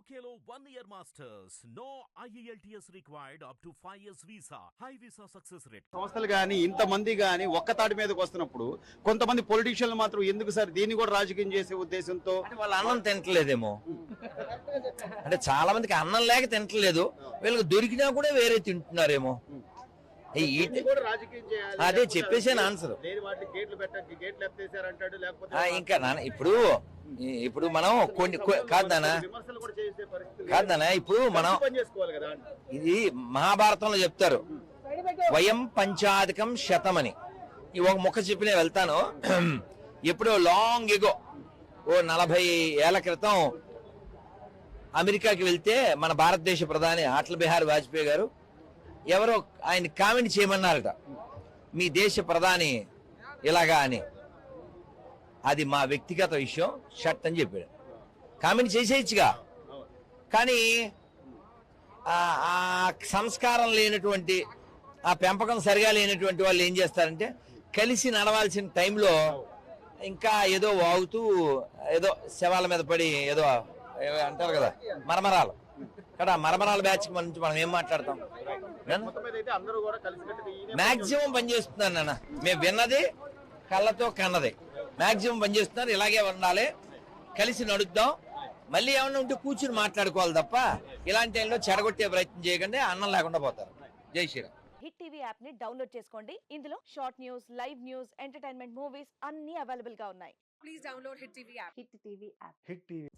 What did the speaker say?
One year masters. No E IELTS required up to 5 years visa. High visa success rate. సంస్థలు కానీ ఇంతమంది కానీ ఒక్క తాటి మీదకి వస్తున్నప్పుడు కొంతమంది పొలిటీషియన్లు మాత్రం ఎందుకు సార్ దీన్ని కూడా రాజకీయం చేసే ఉద్దేశంతో అంటే వాళ్ళు అన్నం తింటలేదేమో అంటే చాలా మందికి అన్నం లేక తింటలేదు వీళ్ళకి దొరికినా కూడా వేరే తింటున్నారేమో అదే చెప్పేసాను ఆన్సర్ ఇంకా నాన్న ఇప్పుడు ఇప్పుడు మనం కొన్ని కాదనా కాదు ఇప్పుడు మనం ఇది మహాభారతంలో చెప్తారు. వయం పంచాధికం శతమని. ఈ ఒక ముక్క చెప్పి నేను వెళ్తాను. ఎప్పుడో లాంగ్ ఎగో ఓ నలభై ఏళ్ళ క్రితం అమెరికాకి వెళ్తే మన భారతదేశ ప్రధాని అటల్ బిహారీ వాజ్పేయి గారు ఎవరో ఆయన కామెంట్ చేయమన్నారట. మీ దేశ ప్రధాని ఇలాగా అని. అది మా వ్యక్తిగత విషయం షర్ట్ అని చెప్పాడు. కామెంట్ చేసేయచ్చుగా. కానీ ఆ సంస్కారం లేనటువంటి ఆ పెంపకం సరిగా లేనటువంటి వాళ్ళు ఏం చేస్తారంటే కలిసి నడవాల్సిన టైంలో ఇంకా ఏదో వాగుతూ ఏదో శవాల మీద పడి ఏదో అంటారు కదా మరమరాలు. కదా మరమరాల బ్యాచ్ నుంచి మనం ఏం మాట్లాడతాం? మాక్సిమం పనిచేస్తున్నారు నాన్న. మేము విన్నది కళ్ళతో కన్నది. మాక్సిమం పనిచేస్తున్నారు ఇలాగే ఉండాలి. కలిసి నడుద్దాం. మళ్ళీ ఏమన్నా ఉంటే కూర్చుని మాట్లాడుకోవాలి తప్ప ఇలాంటి టైంలో చెడగొట్టే ప్రయత్నం చేయకండి అన్నం లేకుండా పోతారు. జై శ్రీరామ్. హిట్ టీవీ యాప్ని డౌన్లోడ్ చేసుకోండి. ఇందులో short news live news entertainment movies అన్ని అవైలబుల్గా ఉన్నాయి. Please download Hit TV app. Hit TV app hit TV